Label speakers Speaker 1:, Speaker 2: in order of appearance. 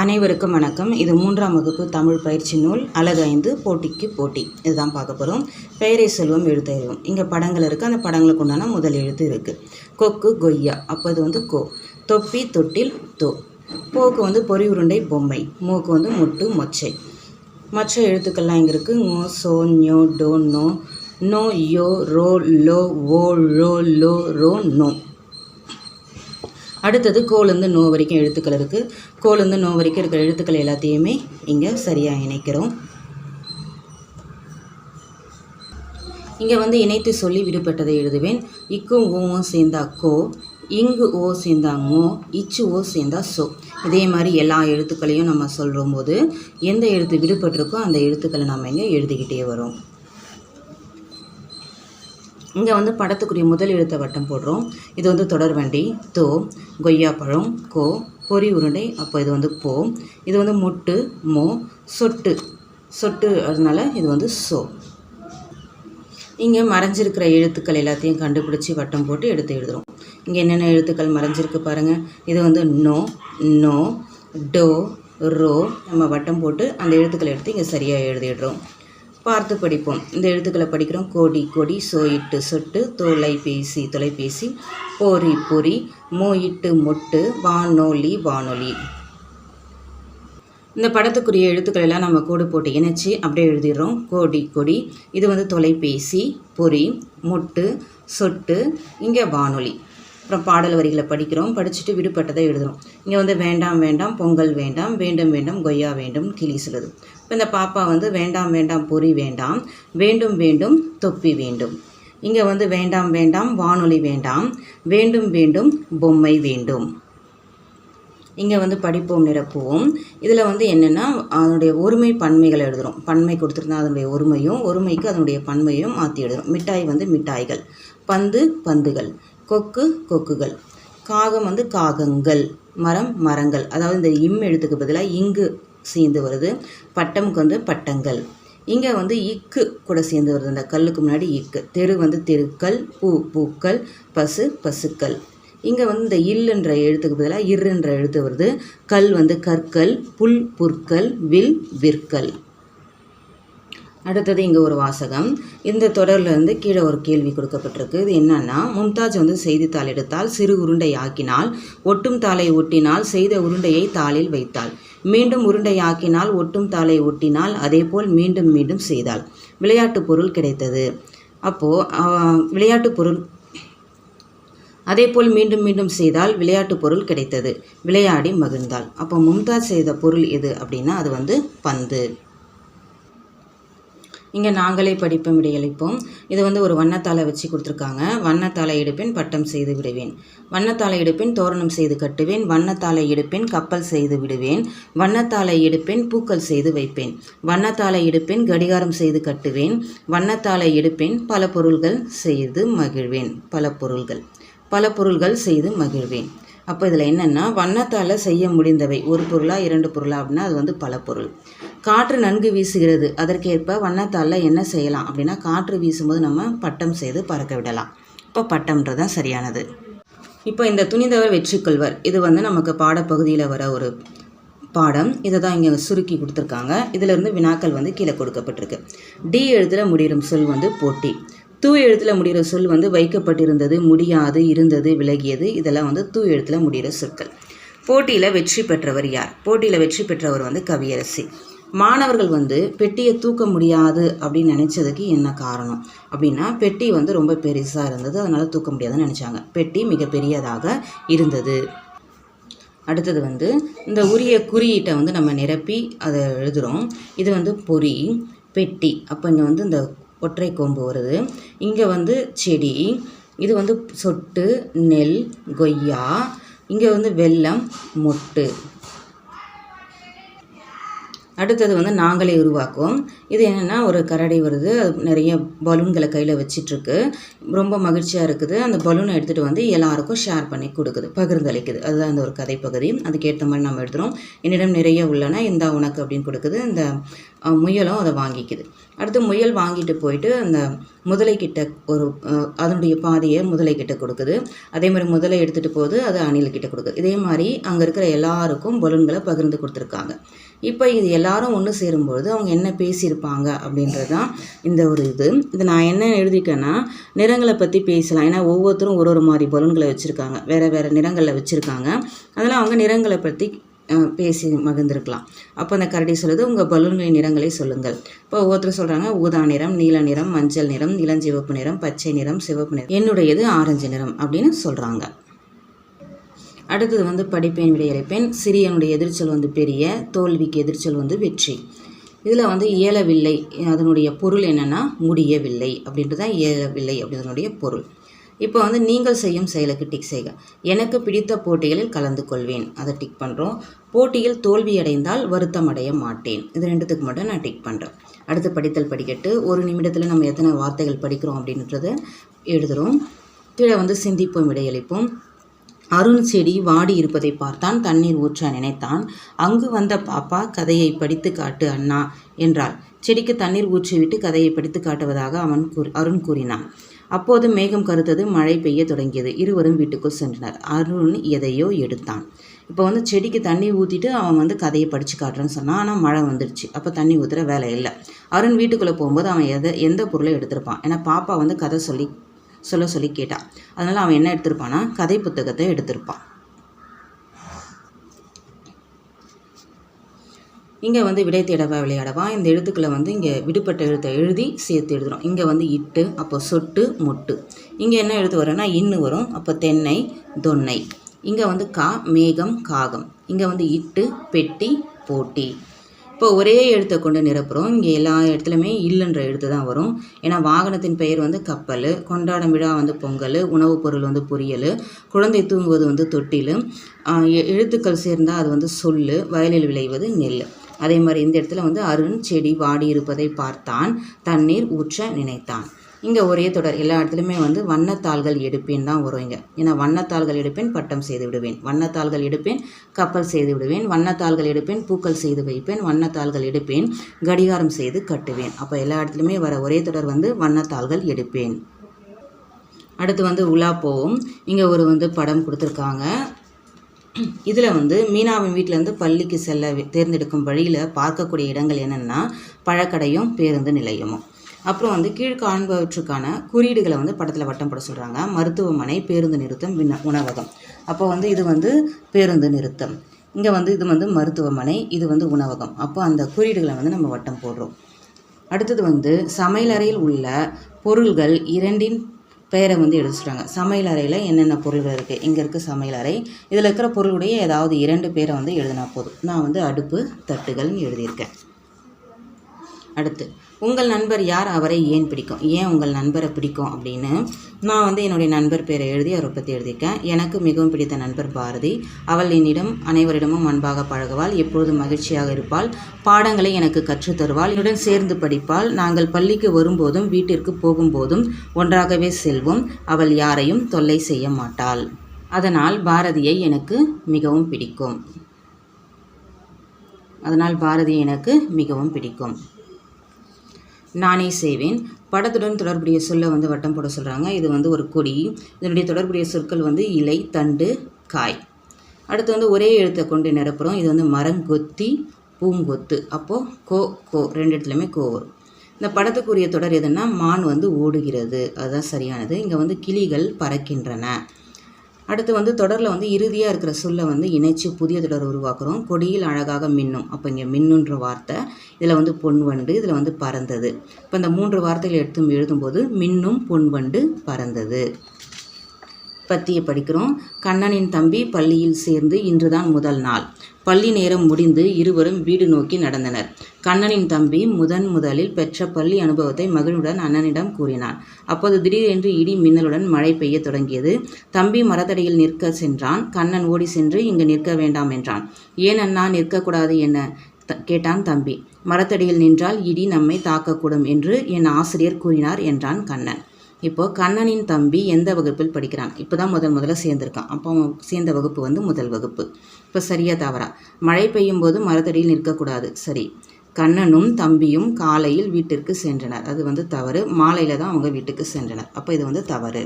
Speaker 1: அனைவருக்கும் வணக்கம். இது மூன்றாம் வகுப்பு தமிழ் பயிற்சி நூல் அழகு ஐந்து போட்டிக்கு போட்டி. இதுதான் பார்க்க போகிறோம் பெயரை செல்வம் எழுத்தறிவோம் இங்கே படங்கள் இருக்குது அந்த படங்களுக்கு உண்டான முதல் எழுத்து இருக்குது கொக்கு கொய்யா. அப்போ இது வந்து கோ. தொப்பி தொட்டில் தோ. போக்கு வந்து பொறி உருண்டை பொம்மை. மூக்கு வந்து முட்டு மொச்சை. மற்ற எழுத்துக்கள்லாம் இங்கே இருக்குது ngோ சோ ஞோ டோ நோ. நோ யோ ரோ லோ ஓ ழோ லோ ரோ நோ. அடுத்தது கோலேருந்து நோ வரைக்கும் எழுத்துக்கள் இருக்குது கோலேருந்து நோ வரைக்கும் இருக்கிற எழுத்துக்கள் எல்லாத்தையுமே இங்கே சரியாக இணைக்கிறோம். இங்கே வந்து இணைத்து சொல்லி விடுபட்டதை எழுதுவேன். இக்கும் ஓவும் சேர்ந்தா கோ இங்கு ஓ சேர்ந்தா மோ இச்சு ஓ சேர்ந்தா சோ. இதே மாதிரி எல்லா எழுத்துக்களையும் நம்ம சொல்கிறோம் போது எந்த எழுத்து விடுபட்டிருக்கோ அந்த எழுத்துக்களை நம்ம இங்கே எழுதிக்கிட்டே வரோம். இங்கே வந்து படத்துக்குரிய முதல் எழுத்தை வட்டம் போடுறோம். இது வந்து தொடர்வண்டி தோ கொய்யாப்பழம் கோ பொரி உருண்டை அப்போ இது வந்து போ. இது வந்து முட்டு மோ சொட்டு. சொட்டு அதனால இது வந்து சோ. இங்கே மறைஞ்சிருக்கிற எழுத்துக்கள் எல்லாத்தையும் கண்டுபிடிச்சி வட்டம் போட்டு எடுத்து எழுதுகிறோம் இங்கே என்னென்ன எழுத்துக்கள் மறைஞ்சிருக்கு பாருங்கள் இது வந்து நோ நோ டோ ரோ. நம்ம வட்டம் போட்டு அந்த எழுத்துக்களை எடுத்து இங்கே சரியாக எழுதிடுறோம். பார்த்து படிப்போம். இந்த எழுத்துக்களை படிக்கிறோம். கோடி கொடி சோயிட்டு சொட்டு தொலைபேசி தொலைபேசி பொறி பொறி மோயிட்டு மொட்டு வானொலி வானொலி. இந்த படத்துக்குரிய எழுத்துக்கள் எல்லாம் நம்ம கோடு போட்டு இணைச்சி அப்படியே எழுதிடுறோம். கோடி கொடி இது வந்து தொலைபேசி பொறி மொட்டு சொட்டு இங்கே வானொலி. அப்புறம் பாடல் வரிகளை படிக்கிறோம். படிச்சுட்டு விடுபட்டதை எழுதுகிறோம் இங்கே வந்து வேண்டாம் வேண்டாம் பொங்கல் வேண்டாம் வேண்டும் வேண்டும் கொய்யா வேண்டும் கிளி சொல்லுது இப்போ இந்த பாப்பா வந்து வேண்டாம் வேண்டாம் பொறி வேண்டாம் வேண்டும் வேண்டும் தொப்பி வேண்டும். இங்கே வந்து வேண்டாம் வேண்டாம் வானொலி வேண்டாம் வேண்டும் வேண்டும் பொம்மை வேண்டும். இங்கே வந்து படிப்போம் நிரப்புவோம். இதில் வந்து என்னென்னா அதனுடைய ஒருமை பன்மைகளை எழுதுகிறோம் பன்மை கொடுத்துருந்தா அதனுடைய ஒருமையும் ஒருமைக்கு அதனுடைய பன்மையும் மாற்றி எழுதுகிறோம் மிட்டாய் வந்து மிட்டாய்கள். பந்து பந்துகள். கொக்கு கொக்குகள். காகம் வந்து காகங்கள் மரம் மரங்கள். அதாவது இந்த இம் எழுத்துக்கு பதிலாக இங்கு சேர்ந்து வருது. பட்டமுக்கு வந்து பட்டங்கள். இங்கே வந்து இக்கு கூட சேர்ந்து வருது. இந்த கல்லுக்கு முன்னாடி இக்கு. தெரு வந்து தெருக்கள் பூ பூக்கள் பசு பசுக்கள். இங்கே வந்து இந்த இல்லுன்ற எழுத்துக்கு பதிலாக இருன்ற எழுத்து வருது. கல் வந்து கற்கள் புல் புற்கள் வில் விற்கள். அடுத்தது இங்கே ஒரு வாசகம். இந்த தொடர்லேருந்து கீழே ஒரு கேள்வி கொடுக்கப்பட்டிருக்கு. இது என்னன்னா மும்தாஜ் வந்து செய்தித்தாள் எடுத்தால் சிறு உருண்டை ஆக்கினால் ஒட்டும் தாளை ஒட்டினால் செய்த உருண்டையை தாளில் வைத்தாள். மீண்டும் உருண்டை ஆக்கினால் ஒட்டும் தாளை ஒட்டினால் அதேபோல் மீண்டும் மீண்டும் செய்தாள். விளையாட்டு பொருள் கிடைத்தது. அப்போது விளையாட்டு பொருள் அதேபோல் மீண்டும் மீண்டும் செய்தால் விளையாட்டு பொருள் கிடைத்தது. விளையாடி மகிழ்ந்தாள். அப்போ மும்தாஜ் செய்த பொருள் எது அப்படின்னா அது வந்து பந்து. இங்கே நாங்களே படிப்போம் விடையளிப்போம். இது வந்து ஒரு வண்ணத்தாலை வச்சு கொடுத்துருக்காங்க. வண்ணத்தாலை எடுப்பேன் பட்டம் செய்து விடுவேன். வண்ணத்தாலை எடுப்பேன் தோரணம் செய்து கட்டுவேன். வண்ணத்தாலை எடுப்பேன் கப்பல் செய்து விடுவேன். வண்ணத்தாலை எடுப்பேன் பூக்கள் செய்து வைப்பேன். வண்ணத்தாலை எடுப்பேன் கடிகாரம் செய்து கட்டுவேன். வண்ணத்தாலை எடுப்பேன் பல பொருள்கள் செய்து மகிழ்வேன். பல பொருள்கள். பல பொருள்கள் செய்து மகிழ்வேன். அப்போ இதில் என்னென்னா வண்ணத்தால் செய்ய முடிந்தவை. ஒரு பொருளாக இரண்டு பொருளாக அப்படின்னா அது வந்து பல பொருள். காற்று நன்கு வீசுகிறது. அதற்கேற்ப வண்ணத்தாளில் என்ன செய்யலாம் அப்படின்னா காற்று வீசும்போது நம்ம பட்டம் செய்து பறக்க விடலாம். இப்போ பட்டம்ன்றது தான் சரியானது. இப்போ இந்த துணிந்தவர் வெற்றி கொள்வர் இது வந்து நமக்கு பாடப்பகுதியில் வர ஒரு பாடம். இதை தான் இங்கே சுருக்கி கொடுத்துருக்காங்க. இதிலிருந்து வினாக்கள் வந்து கீழே கொடுக்கப்பட்டிருக்கு. டி எழுத்தில் முடியும் சொல் வந்து போட்டி. தூ எழுத்தில் முடிகிற சொல் வந்து வைக்கப்பட்டிருந்தது முடியாது இருந்தது விலகியது. இதெல்லாம் வந்து தூ எழுத்தில் முடிகிற சொற்கள். போட்டியில் வெற்றி பெற்றவர் யார்? போட்டியில் வெற்றி பெற்றவர் வந்து கவியரசி. மாணவர்கள் வந்து பெட்டியை தூக்க முடியாது அப்படின்னு நினச்சதுக்கு என்ன காரணம்? அப்படின்னா பெட்டி வந்து ரொம்ப பெருசாக இருந்தது. அதனால் தூக்க முடியாதுன்னு நினச்சாங்க. பெட்டி மிகப்பெரியதாக இருந்தது. அடுத்தது வந்து இந்த உரிய குறியீட்டை வந்து நம்ம நிரப்பி அதை எழுதுகிறோம் இது வந்து பொறி பெட்டி. அப்போ இங்கே வந்து இந்த ஒற்றை கொம்பு வருது. இங்கே வந்து செடி. இது வந்து சொட்டு நெல் கொய்யா. இங்கே வந்து வெல்லம் மொட்டு. அடுத்தது வந்து நாங்களே உருவாக்குவோம். இது என்னென்னா ஒரு கரடை வருது. அது நிறைய பலூன்களை கையில் வச்சிட்ருக்கு. ரொம்ப மகிழ்ச்சியாக இருக்குது. அந்த பலூனை எடுத்துகிட்டு வந்து எல்லாருக்கும் ஷேர் பண்ணி கொடுக்குது. பகிர்ந்தளிக்குது. அதுதான் அந்த ஒரு கதைப்பகுதி. அதுக்கேற்ற மாதிரி நம்ம எடுத்துகிறோம் என்னிடம் நிறைய உள்ளன. இந்தா உனக்கு அப்படின்னு கொடுக்குது. இந்த முயலும் அதை வாங்கிக்குது. அடுத்து முயல் வாங்கிட்டு போயிட்டு அந்த முதலைக்கிட்ட ஒரு அதனுடைய பாதியை முதலைக்கிட்ட கொடுக்குது. அதே மாதிரி முதலை எடுத்துகிட்டு போகுது அது அணில்கிட்ட கொடுக்குது. இதே மாதிரி அங்கே இருக்கிற எல்லாருக்கும் பலூன்களை பகிர்ந்து கொடுத்துருக்காங்க. இப்போ இது எல்லாரும் ஒன்று சேரும்பொழுது அவங்க என்ன பேசியிருப்பாங்க அப்படின்றது தான் இந்த ஒரு இது. இது நான் என்ன எழுதிக்கேன்னா நிறங்களை பற்றி பேசலாம். ஏன்னா ஒவ்வொருத்தரும் ஒரு ஒரு மாதிரி பலூன்களை வச்சுருக்காங்க. வேறு வேறு நிறங்களில் வச்சுருக்காங்க. அதனால் அவங்க நிறங்களை பற்றி பேசி மகிழ்ந்திருக்கலாம். அப்போ அந்த கரடி சொல்லுது உங்கள் பலூன்களின் நிறங்களை சொல்லுங்கள். இப்போ ஒவ்வொருத்தரும் சொல்கிறாங்க ஊதா நிறம் நீல நிறம் மஞ்சள் நிறம் இளஞ்சிவப்பு நிறம் பச்சை நிறம் சிவப்பு நிறம் என்னுடையது ஆரஞ்சு நிறம் அப்படின்னு சொல்கிறாங்க அடுத்தது வந்து படிப்பேன் விடையளிப்பேன். சிறியனுடைய எதிர்ச்சொல் வந்து பெரிய தோல்விக்கு எதிர்ச்சொல் வந்து வெற்றி. இதில் வந்து இயலவில்லை. அதனுடைய பொருள் என்னென்னா முடியவில்லை. அப்படின்றது தான் இயலவில்லை அப்படின்றதுடைய பொருள். இப்போ வந்து நீங்கள் செய்யும் செயலுக்கு டிக் செய்க. எனக்கு பிடித்த போட்டிகளில் கலந்து கொள்வேன் அதை டிக் பண்ணுறோம் போட்டியில் தோல்வியடைந்தால் வருத்தம் அடைய மாட்டேன். இது ரெண்டுத்துக்கு மட்டும் நான் டிக் பண்ணுறேன் அடுத்து படித்தல் படிக்கட்டு. ஒரு நிமிடத்தில் நம்ம எத்தனை வார்த்தைகள் படிக்கிறோம் அப்படின்றத எழுதுகிறோம் கீழே வந்து சிந்திப்போம் விடையளிப்போம். அருண் செடி வாடி இருப்பதை பார்த்தான். தண்ணீர் ஊற்ற நினைத்தான். அங்கு வந்த பாப்பா கதையை படித்து காட்டு அண்ணா என்றாள். செடிக்கு தண்ணீர் ஊற்றிவிட்டு கதையை படித்து காட்டுவதாக அவன் கூறி அருண் கூறினான். அப்போது மேகம் கருத்தது மழை பெய்ய தொடங்கியது. இருவரும் வீட்டுக்குள் சென்றனர். அருண் எதையோ எடுத்தான். இப்போ வந்து செடிக்கு தண்ணி ஊற்றிட்டு அவன் வந்து கதையை படித்து காட்டுறேன்னு சொன்னான். ஆனால் மழை வந்துடுச்சு அப்போ தண்ணி ஊற்றுற வேலை இல்லை. அருண் வீட்டுக்குள்ளே போகும்போது அவன் எதை எந்த பொருளை எடுத்திருப்பான்? ஏன்னா பாப்பா வந்து கதை சொல்லி சொல்ல சொல்லி கேட்டான் அதனால் அவன் என்ன எடுத்திருப்பான்னா கதை புத்தகத்தை எடுத்திருப்பான். இங்கே வந்து விடை தேடவா விளையாடவா? இந்த எழுத்துக்களை வந்து இங்கே விடுபட்ட எழுத்தை எழுதி சேர்த்து எழுதுகிறோம் இங்கே வந்து இட்டு அப்போ சொட்டு மொட்டு. இங்கே என்ன எழுத்து வரும்னா இன்னு வரும். அப்போ தென்னை தொன்னை. இங்கே வந்து கா மேகம் காகம். இங்கே வந்து இட்டு பெட்டி போட்டி. இப்போ ஒரே எழுத்தை கொண்டு நிரப்புகிறோம் இங்கே எல்லா இடத்துலையுமே இல்லைன்ற எழுத்து தான் வரும். ஏன்னா வாகனத்தின் பெயர் வந்து கப்பல் கொண்டாடும் விழா வந்து பொங்கல் உணவுப் பொருள் வந்து பொரியல் குழந்தை தூங்குவது வந்து தொட்டில் எழுத்துக்கள் சேர்ந்தால் அது வந்து சொல்லு வயலில் விளைவது நெல் அதே மாதிரி இந்த இடத்துல வந்து அருண் செடி வாடி இருப்பதை பார்த்தான். தண்ணீர் ஊற்ற நினைத்தான். இங்கே ஒரே தொடர். எல்லா இடத்துலையுமே வந்து வண்ணத்தாள்கள் எடுப்பேன் தான் வரும் இங்கே. ஏன்னா வண்ணத்தாள்கள் எடுப்பேன் பட்டம் செய்து விடுவேன். வண்ணத்தாள்கள் எடுப்பேன் கப்பல் செய்து விடுவேன். வண்ணத்தாள்கள் எடுப்பேன் பூக்கள் செய்து வைப்பேன். வண்ணத்தாள்கள் எடுப்பேன் கடிகாரம் செய்து கட்டுவேன். அப்போ எல்லா இடத்துலையுமே வர ஒரே தொடர் வந்து வண்ணத்தாள்கள் எடுப்பேன். அடுத்து வந்து உலா போவோம். இங்கே ஒரு வந்து படம் கொடுத்துருக்காங்க. இதில் வந்து மீனாவின் வீட்டிலேருந்து பள்ளிக்கு செல்ல தேர்ந்தெடுக்கும் வழியில் பார்க்கக்கூடிய இடங்கள் என்னென்னா பழக்கடையும் பேருந்து நிலையமும். அப்புறம் வந்து கீழ் காண்பவற்றுக்கான குறியீடுகளை வந்து படத்தில் வட்டம் போட சொல்கிறாங்க மருத்துவமனை பேருந்து நிறுத்தம் வின உணவகம். அப்போ வந்து இது வந்து பேருந்து நிறுத்தம். இங்கே வந்து இது வந்து மருத்துவமனை இது வந்து உணவகம். அப்போ அந்த குறியீடுகளை வந்து நம்ம வட்டம் போடுறோம். அடுத்தது வந்து சமையலறையில் உள்ள பொருள்கள் இரண்டின் பெயரை வந்து எழுத சொல்கிறாங்க சமையலறையில் என்னென்ன பொருள்கள் இருக்குது இங்கே இருக்குது சமையலறை இதில் இருக்கிற பொருளுடைய ஏதாவது இரண்டு பேரை வந்து எழுதினா போதும். நான் வந்து அடுப்பு தட்டுகள்னு எழுதியிருக்கேன். அடுத்து உங்கள் நண்பர் யார் அவரை ஏன் பிடிக்கும்? ஏன் உங்கள் நண்பரை பிடிக்கும் அப்படின்னு நான் வந்து என்னுடைய நண்பர் பேரை எழுதி அவரை பற்றி எழுதியிருக்கேன். எனக்கு மிகவும் பிடித்த நண்பர் பாரதி. அவள் என்னிடம் அனைவரிடமும் அன்பாக பழகுவாள். எப்பொழுதும் மகிழ்ச்சியாக இருப்பாள். பாடங்களை எனக்கு கற்றுத் தருவாள். என்னுடன் சேர்ந்து படிப்பாள். நாங்கள் பள்ளிக்கு வரும்போதும் வீட்டிற்கு போகும்போதும் ஒன்றாகவே செல்வோம். அவள் யாரையும் தொல்லை செய்ய மாட்டாள். அதனால் பாரதியை எனக்கு மிகவும் பிடிக்கும். அதனால் பாரதி எனக்கு மிகவும் பிடிக்கும். நானே செய்வேன். படத்துடன் தொடர்புடைய சொல்லை வந்து வட்டம் போட சொல்கிறாங்க இது வந்து ஒரு கொடி. இதனுடைய தொடர்புடைய சொற்கள் வந்து இலை தண்டு காய். அடுத்து வந்து ஒரே எழுத்தை கொண்டு நிரப்புகிறோம் இது வந்து மரங்கொத்தி பூங்கொத்து. அப்போது கோ கோ. ரெண்டு இடத்துலையுமே கோ வரும். இந்த படத்துக்குரிய தொடர் எதுன்னா மான் வந்து ஓடுகிறது. அதுதான் சரியானது. இங்கே வந்து கிளிகள் பறக்கின்றன. அடுத்து வந்து தொடரில் வந்து இறுதியாக இருக்கிற சொல்லை வந்து இணைச்சு புதிய தொடர் உருவாக்குறோம். கொடியில் அழகாக மின்னும். அப்போ இங்கே மின்னுன்ற வார்த்தை இதில் வந்து பொன்வண்டு இதில் வந்து பறந்தது. இப்போ இந்த மூன்று வார்த்தைகள் எடுத்து எழுதும்போது மின்னும் பொன்வண்டு பறந்தது. பத்தியை படிக்கிறோம். கண்ணனின் தம்பி பள்ளியில் சேர்ந்து இன்றுதான் முதல் நாள். பள்ளி நேரம் முடிந்து இருவரும் வீடு நோக்கி நடந்தனர். கண்ணனின் தம்பி முதன் முதலில் பெற்ற பள்ளி அனுபவத்தை மகனுடன் அண்ணனிடம் கூறினான். அப்போது திடீரென்று இடி மின்னலுடன் மழை பெய்ய தொடங்கியது. தம்பி மரத்தடியில் நிற்க சென்றான். கண்ணன் ஓடி சென்று இங்கு நிற்க வேண்டாம் என்றான். ஏன் அண்ணா நிற்கக்கூடாது என்ன? த- கேட்டான் தம்பி. மரத்தடியில் நின்றால் இடி நம்மை தாக்கக்கூடும் என்று என் ஆசிரியர் கூறினார் என்றான் கண்ணன். இப்போ கண்ணனின் தம்பி எந்த வகுப்பில் படிக்கிறான்? இப்போ தான் முதல் முதல்ல சேர்ந்துருக்கான். அப்போ அவன் சேர்ந்த வகுப்பு வந்து முதல் வகுப்பு. இப்போ சரியா தவறா? மழை பெய்யும் போது மரத்தடியில் நிற்கக்கூடாது. சரி. கண்ணனும் தம்பியும் காலையில் வீட்டிற்கு சென்றனர். அது வந்து தவறு. மாலையில் தான் அவங்க வீட்டுக்கு சென்றனர். அப்போ இது வந்து தவறு.